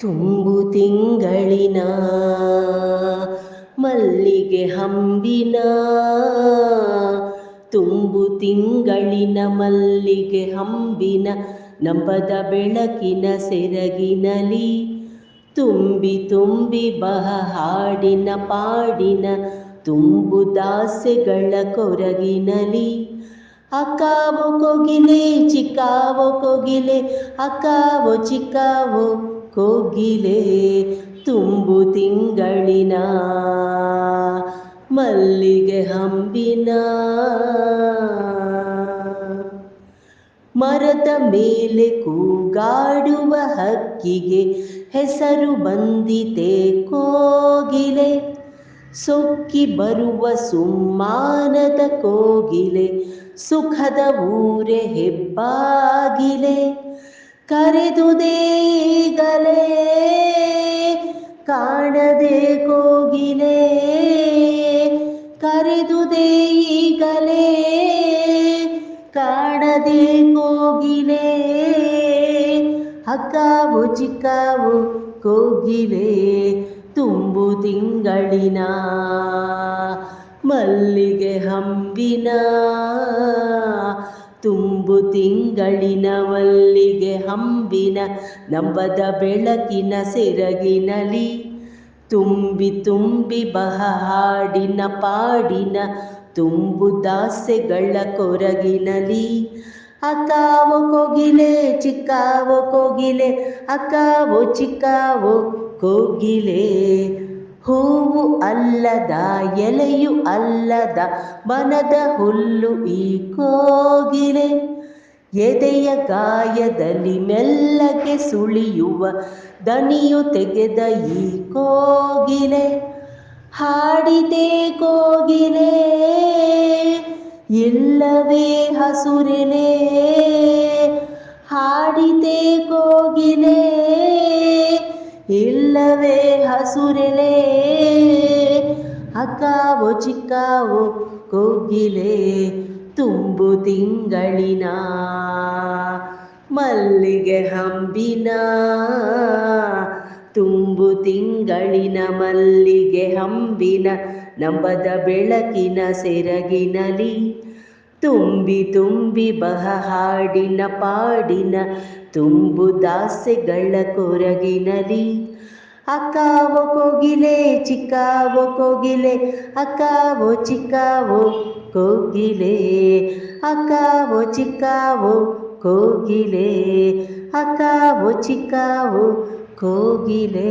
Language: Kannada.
ತುಂಬು ತಿಂಗಳಿನ ಮಲ್ಲಿಗೆ ಹಂಬಿನ ತುಂಬು ತಿಂಗಳಿನ ಮಲ್ಲಿಗೆ ಹಂಬಿನ ನಂಬದ ಬೆಳಕಿನ ಸೆರಗಿನಲಿ ತುಂಬಿ ತುಂಬಿ ಬಹ ಹಾಡಿನ ಪಾಡಿನ ತುಂಬು ದಾಸೆಗಳ ಕೊರಗಿನಲಿ. ಅಕ್ಕಾವೋ ಕೊಗಿಲೆ, ಚಿಕ್ಕಾವೋ ಕೊಗಿಲೆ, ಅಕ್ಕಾವೋ ಚಿಕ್ಕಾವೋ ಕೋಗಿಲೆ ತುಂಬು ತಿಂಗಳಿನ ಮಲ್ಲಿಗೆ ಹಂಬಿನ. ಮರದ ಮೇಲೆ ಕೂಗಾಡುವ ಹಕ್ಕಿಗೆ ಹೆಸರು ಬಂದಿತೆ ಕೋಗಿಲೆ. ಸೊಕ್ಕಿ ಬರುವ ಸುಮ್ಮಾನದ ಕೋಗಿಲೆ, ಸುಖದ ಊರೆ ಹೆಬ್ಬಾಗಿಲೆ. ಕರೆದುದೇ ಕಾಣದೆ ಕೋಗಿಲೆ ಕರೆದುದೇ ಈಗಲೇ ಕಾಣದೆ ಕೋಗಿಲೆ ಅಕ್ಕಾವು ಚಿಕ್ಕಾವು ಕೋಗಿಲೆ ತುಂಬು ತಿಂಗಳಿನ ಮಲ್ಲಿಗೆ ಹಂಬಿನ ತುಂಬು ತಿಂಗಳಿನ ಮಲ್ಲಿಗೆ ಹಂಬಿನ ನಂಬದ ಬೆಳಕಿನ ಸೆರಗಿನಲಿ ತುಂಬಿ ತುಂಬಿ ಬಹ ಹಾಡಿನ ಪಾಡಿನ ತುಂಬು ದಾಸೆಗಳ ಕೊರಗಿನಲಿ ಅಕ್ಕಾವೋ ಕೋಗಿಲೆ, ಚಿಕ್ಕಾವೋ ಕೋಗಿಲೆ, ಅಕ್ಕಾವೋ ಚಿಕ್ಕಾವೋ ಕೋಗಿಲೆ. ಹೂವು ಅಲ್ಲದ, ಎಲೆಯು ಅಲ್ಲದ, ಮನದ ಹುಲ್ಲು ಈ ಕೋಗಿಲೆ. ಎದೆಯ ಗಾಯದಲ್ಲಿ ಮೆಲ್ಲಗೆ ಸುಳಿಯುವ ದನಿಯು ತೆಗೆದ ಈ ಕೋಗಿಲೆ. ಹಾಡಿದೆ ಕೋಗಿಲೆ, ಇಲ್ಲವೇ ಹಸುರಿಲೆ. ಹಾಡಿದೆ ಕೋಗಿಲೆ, ಇಲ್ಲವೇ ಹಸುರೆಲೆ. ಅಕ್ಕಾವೋ ಚಿಕ್ಕಾವೋ ಕೋಗಿಲೆ. ತುಂಬು ತಿಂಗಳಿನ ಮಲ್ಲಿಗೆ ಹಂಬಿನ. ತುಂಬು ತಿಂಗಳಿನ ಮಲ್ಲಿಗೆ ಹಂಬಿನ ನಂಬದ ಬೆಳಕಿನ ಸೆರಗಿನಲಿ. ತುಂಬಿ ತುಂಬಿ ಬಹ ಹಾಡಿನ ಪಾಡಿನ ತುಂಬು ದಾಸೆಗಳ ಕೊರಗಿನಲಿ. ಅಕ್ಕಾವೋ ಕೋಗಿಲೆ ಚಿಕ್ಕಾವೋ ಕೋಗಿಲೆ ಅಕ್ಕಾವೋ ಚಿಕ್ಕಾವೋ ಕೋಗಿಲೆ ಅಕ್ಕಾವೋ ಚಿಕ್ಕಾವೋ ಕೋಗಿಲೆ ಅಕ್ಕಾವೋ ಚಿಕ್ಕಾವೋ ಕೋಗಿಲೆ.